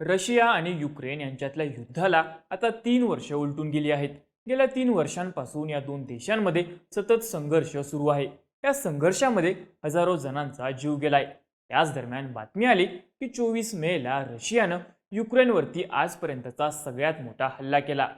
Russia आणि Ukraine यांच्यातल्या युद्धाला आता तीन वर्ष उलटून गेली आहेत. गेल्या तीन वर्षांपासून या दोन देशांमध्ये सतत संघर्ष सुरू आहे. या संघर्षामध्ये हजारो जणांचा जीव गेलाय. त्याच दरम्यान बातमी आली की चोवीस मेला रशियानं युक्रेनवरती आजपर्यंतचा सगळ्यात मोठा हल्ला केला.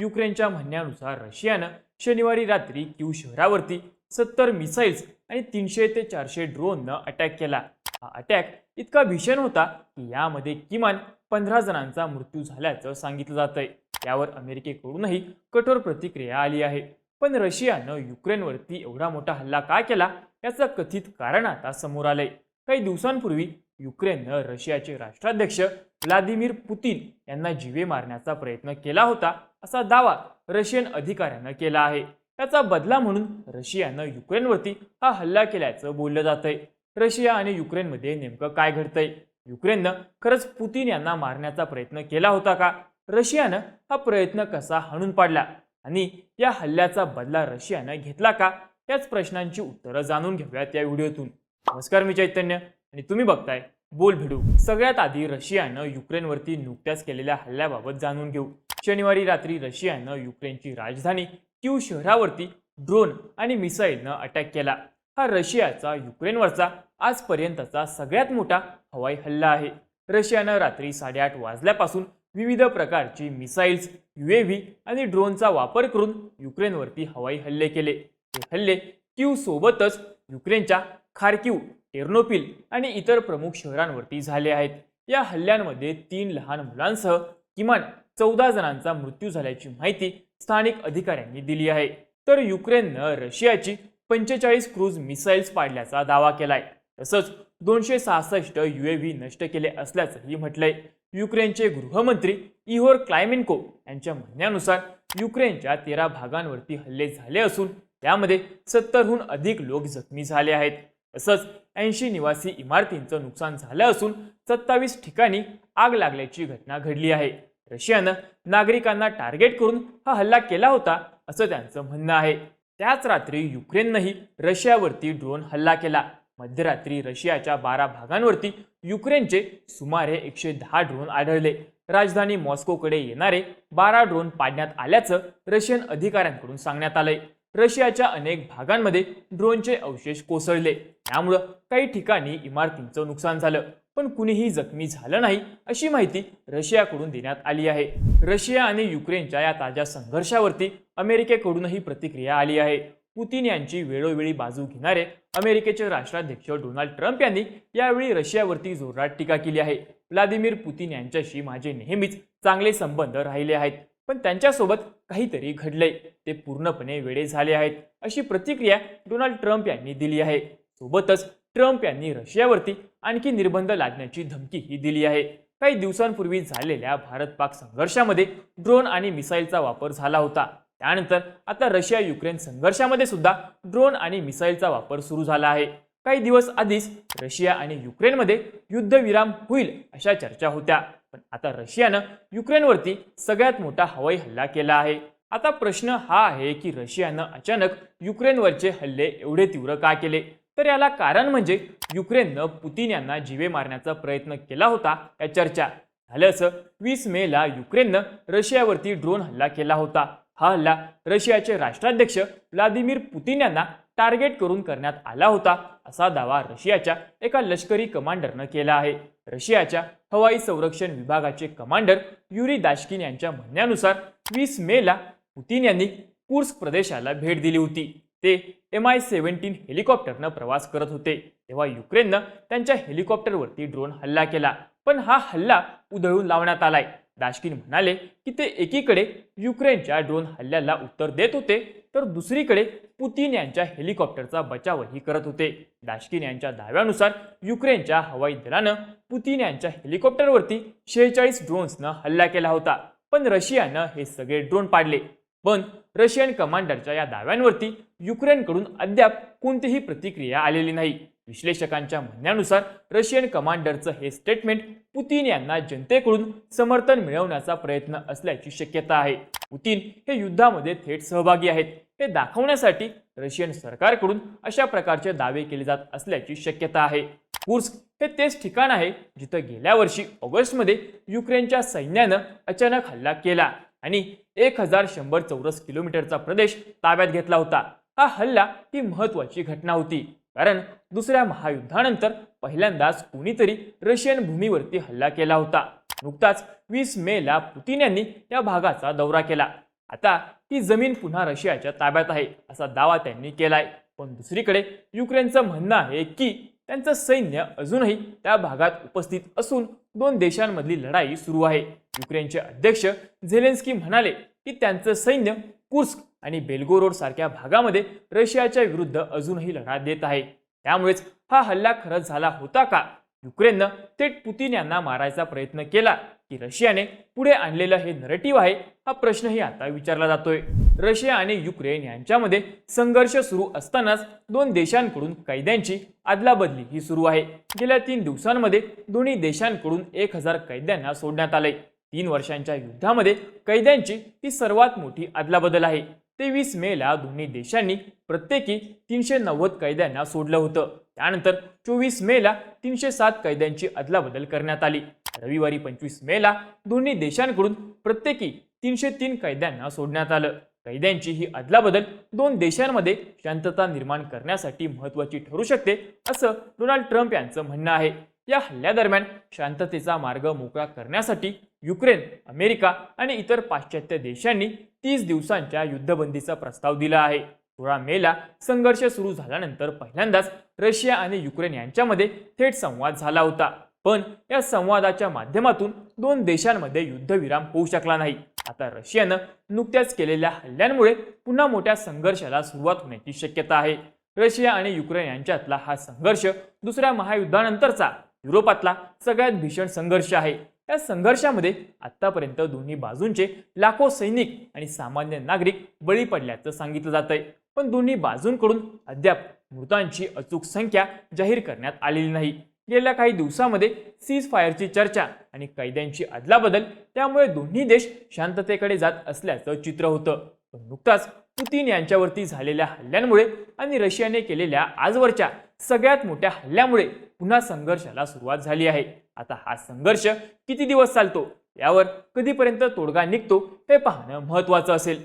युक्रेनच्या म्हणण्यानुसार रशियानं शनिवारी रात्री क्यू शहरावरती सत्तर मिसाईल्स आणि तीनशे ते चारशे ड्रोननं अटॅक केला. हा अटॅक इतका भीषण होता की यामध्ये किमान पंधरा जणांचा मृत्यू झाल्याचं सांगितलं जातंय. यावर अमेरिकेकडूनही कठोर प्रतिक्रिया आली आहे. पण रशियानं युक्रेनवरती एवढा मोठा हल्ला का केला याचं कथित कारण आता समोर आलंय. काही दिवसांपूर्वी युक्रेननं रशियाचे राष्ट्राध्यक्ष व्लादिमीर पुतीन यांना जीवे मारण्याचा प्रयत्न केला होता असा दावा रशियन अधिकाऱ्यानं केला आहे. त्याचा बदला म्हणून रशियानं युक्रेनवरती हा हल्ला केल्याचं बोललं जातंय. रशिया आणि युक्रेनमध्ये नेमकं काय घडतंय? युक्रेननं खरंच पुतीन यांना मारण्याचा प्रयत्न केला होता का? रशियानं हा प्रयत्न कसा हाणून पाडला? आणि या हल्ल्याचा बदला रशियानं घेतला का? याच प्रश्नांची उत्तरं जाणून घेऊयात या व्हिडिओतून. नमस्कार मी चैतन्य आणि तुम्ही बघताय बोल भिडू. सगळ्यात आधी रशियानं युक्रेनवरती नुकत्याच केलेल्या हल्ल्याबाबत जाणून घेऊ. शनिवारी रात्री रशियानं युक्रेनची राजधानी क्यू शहरावरती ड्रोन आणि मिसाईलनं अटॅक केला. हा रशियाचा युक्रेनवरचा आजपर्यंतचा सगळ्यात मोठा हवाई हल्ला आहे. रशियानं रात्री साडेआठ वाजल्यापासून विविध प्रकारची मिसाईल्स युएव्ही आणि ड्रोनचा वापर करून युक्रेनवरती हवाई हल्ले केले. हे हल्ले क्यू सोबतच युक्रेनच्या खार्किव टेर्नोपिल आणि इतर प्रमुख शहरांवरती झाले आहेत. या हल्ल्यांमध्ये तीन लहान मुलांसह किमान चौदा जणांचा मृत्यू झाल्याची माहिती स्थानिक अधिकाऱ्यांनी दिली आहे. तर युक्रेननं रशियाची पंचेचाळीस क्रूज मिसाईल्स पाडल्याचा दावा केलाय. तसंच दोनशे सहासष्ट युएव्ही नष्ट केले असल्याचंही म्हटलंय. युक्रेनचे गृहमंत्री इहोर क्लायमेन्को यांच्या म्हणण्यानुसार युक्रेनच्या तेरा भागांवरती हल्ले झाले असून त्यामध्ये सत्तरहून अधिक लोक जखमी झाले आहेत. तसंच ऐंशी निवासी इमारतींचं नुकसान झालं असून सत्तावीस ठिकाणी आग लागल्याची घटना घडली आहे. रशियानं नागरिकांना टार्गेट करून हा हल्ला केला होता असं त्यांचं म्हणणं आहे. त्याच रात्री युक्रेननंही रशियावरती ड्रोन हल्ला केला. मध्यरात्री रशियाच्या बारा भागांवरती युक्रेनचे सुमारे एकशे दहा ड्रोन आढळले. राजधानी मॉस्कोकडे येणारे बारा ड्रोन पाडण्यात आल्याचं रशियन अधिकाऱ्यांकडून सांगण्यात आलंय. रशियाच्या अनेक भागांमध्ये ड्रोनचे अवशेष कोसळले. त्यामुळं काही ठिकाणी इमारतींचं नुकसान झालं. पण कुणीही जखमी झालं नाही अशी माहिती रशियाकडून देण्यात आली आहे. रशिया आणि युक्रेनच्या या ताज्या संघर्षावरती अमेरिकेकडूनही प्रतिक्रिया आली आहे. पुतीन यांची वेळोवेळी बाजू घेणारे अमेरिकेचे राष्ट्राध्यक्ष डोनाल्ड ट्रम्प यांनी यावेळी रशियावरती जोरदार टीका केली आहे. व्लादिमीर पुतीन यांच्याशी माझे नेहमीच चांगले संबंध राहिले आहेत. पण त्यांच्यासोबत काहीतरी घडलंय. ते पूर्णपणे वेडे झाले आहेत अशी प्रतिक्रिया डोनाल्ड ट्रम्प यांनी दिली आहे. सोबतच ट्रम्प यांनी रशियावरती आणखी निर्बंध लादण्याची धमकीही दिली आहे. काही दिवसांपूर्वी झालेल्या भारत पाक संघर्षामध्ये ड्रोन आणि मिसाईलचा वापर झाला होता. त्यानंतर आता रशिया युक्रेन संघर्षामध्ये सुद्धा ड्रोन आणि मिसाईलचा वापर सुरू झाला आहे. काही दिवस आधीच रशिया आणि युक्रेनमध्ये युद्धविराम होईल अशा चर्चा होत्या. पण आता रशियानं युक्रेनवरती सगळ्यात मोठा हवाई हल्ला केला आहे. आता प्रश्न हा आहे की रशियानं अचानक युक्रेनवरचे हल्ले एवढे तीव्र का केले? तर याला कारण म्हणजे युक्रेननं पुतीन यांना जीवे मारण्याचा प्रयत्न केला होता या चर्चा. झालं असं वीस मेला युक्रेननं रशियावरती ड्रोन हल्ला केला होता. हा हल्ला रशियाचे राष्ट्राध्यक्ष व्लादिमीर पुतीन यांना टार्गेट करून करण्यात आला होता असा दावा रशियाच्या एका लष्करी कमांडरनं केला आहे. रशियाच्या हवाई संरक्षण विभागाचे कमांडर युरी दाशकिन यांच्या म्हणण्यानुसार वीस मेला पुतीन यांनी कुर्स्क प्रदेशाला भेट दिली होती. ते एम आय सेव्हन्टीन हेलिकॉप्टरनं प्रवास करत होते. तेव्हा युक्रेननं त्यांच्या हेलिकॉप्टरवरती ड्रोन हल्ला केला. पण हा हल्ला उधळून लावण्यात आलाय. दाशकिन म्हणाले की ते एकीकडे युक्रेनच्या ड्रोन हल्ल्याला उत्तर देत होते तर दुसरीकडे पुतीन यांच्या हेलिकॉप्टरचा बचावही करत होते. दाशकिन यांच्या दाव्यानुसार युक्रेनच्या हवाई दलानं पुतीन यांच्या हेलिकॉप्टरवरती शेहेचाळीस ड्रोन्सनं हल्ला केला होता पण रशियानं हे सगळे ड्रोन पाडले. पण रशियन कमांडरच्या या दाव्यांवरती युक्रेनकडून अद्याप कोणतीही प्रतिक्रिया आलेली नाही. विश्लेषकांच्या म्हणण्यानुसार रशियन कमांडरचं हे स्टेटमेंट पुतीन यांना जनतेकडून समर्थन मिळवण्याचा प्रयत्न असल्याची शक्यता आहे. पुतीन हे युद्धामध्ये थेट सहभागी आहेत. हे दाखवण्यासाठी रशियन सरकारकडून अशा प्रकारचे दावे केले जात असल्याची शक्यता आहे. कुर्स्क हे तेच ठिकाण आहे जिथं गेल्या वर्षी ऑगस्टमध्ये युक्रेनच्या सैन्यानं अचानक हल्ला केला आणि एक हजार शंभर चौरस किलोमीटरचा प्रदेश ताब्यात घेतला होता. हा हल्ला ही महत्वाची घटना होती. कारण दुसऱ्या महायुद्धानंतर पहिल्यांदाच कुणीतरी रशियन भूमीवरती हल्ला केला होता. नुकताच वीस मे ला पुतीन यांनी या भागाचा दौरा केला. आता ही जमीन पुन्हा रशियाच्या ताब्यात आहे असा दावा त्यांनी केलाय. पण दुसरीकडे युक्रेनचं म्हणणं आहे की त्यांचं सैन्य अजूनही त्या भागात उपस्थित असून दोन देशांमधली लढाई सुरू आहे. युक्रेनचे अध्यक्ष झेलेन्स्की म्हणाले की त्यांचं सैन्य कुर्स्क आणि बेलगोरोड सारख्या भागामध्ये रशियाच्या विरुद्ध अजूनही लढा देत आहे. त्यामुळेच हा हल्ला खरंच झाला होता का? युक्रेननं थेट पुतीन यांना मारायचा प्रयत्न केला. की रशियाने पुढे आणलेलं हे नरेटिव्ह आहे हा प्रश्नही आता विचारला जातोय. रशिया आणि युक्रेन यांच्यामध्ये संघर्ष सुरू असतानाच दोन देशांकडून कैद्यांची अदलाबदली ही सुरू आहे. गेल्या तीन दिवसांमध्ये दोन्ही देशांकडून एक हजार कैद्यांना सोडण्यात आलंय. तीन वर्षांच्या युद्धामध्ये कैद्यांची ही सर्वात मोठी अदलाबदल आहे. तेवीस मे ला दोन्ही देशांनी प्रत्येकी तीनशे नव्वद कैद्यांना सोडलं होतं. त्यानंतर चोवीस मे ला तीनशे सात कैद्यांची अदलाबदल करण्यात आली. रविवारी पंचवीस मेला दोन्ही देशांकडून प्रत्येकी तीनशे तीन कैद्यांना सोडण्यात आलं. कैद्यांची ही अदलाबदल दोन देशांमध्ये शांतता निर्माण करण्यासाठी महत्वाची ठरू शकते असं डोनाल्ड ट्रम्प यांचं म्हणणं आहे. या हल्ल्यादरम्यान शांततेचा मार्ग मोकळा करण्यासाठी युक्रेन अमेरिका आणि इतर पाश्चात्य देशांनी तीस दिवसांच्या युद्धबंदीचा प्रस्ताव दिला आहे. सोळा मेला संघर्ष सुरू झाल्यानंतर पहिल्यांदाच रशिया आणि युक्रेन यांच्यामध्ये थेट संवाद झाला होता. पण या संवादाच्या माध्यमातून दोन देशांमध्ये युद्धविराम होऊ शकला नाही. आता रशियानं नुकत्याच केलेल्या हल्ल्यांमुळे पुन्हा मोठ्या संघर्षाला सुरुवात होण्याची शक्यता आहे. रशिया आणि युक्रेन यांच्यातला हा संघर्ष दुसऱ्या महायुद्धानंतरचा युरोपातला सगळ्यात भीषण संघर्ष आहे. या संघर्षामध्ये आतापर्यंत दोन्ही बाजूंचे लाखो सैनिक आणि सामान्य नागरिक बळी पडल्याचं सांगितलं जातंय. पण दोन्ही बाजूंकडून अद्याप मृतांची अचूक संख्या जाहीर करण्यात आलेली नाही. गेल्या काही दिवसामध्ये सीज फायरची चर्चा आणि कैद्यांची अदलाबदल त्यामुळे दोन्ही देश शांततेकडे जात असल्याचं चित्र होतं. पण नुकताच पुतीन यांच्यावरती झालेल्या हल्ल्यांमुळे आणि रशियाने केलेल्या आजवरच्या सगळ्यात मोठ्या हल्ल्यामुळे पुन्हा संघर्षाला सुरुवात झाली आहे. आता हा संघर्ष किती दिवस चालतो? यावर कधीपर्यंत तोडगा निघतो? हे पाहणं महत्त्वाचं असेल.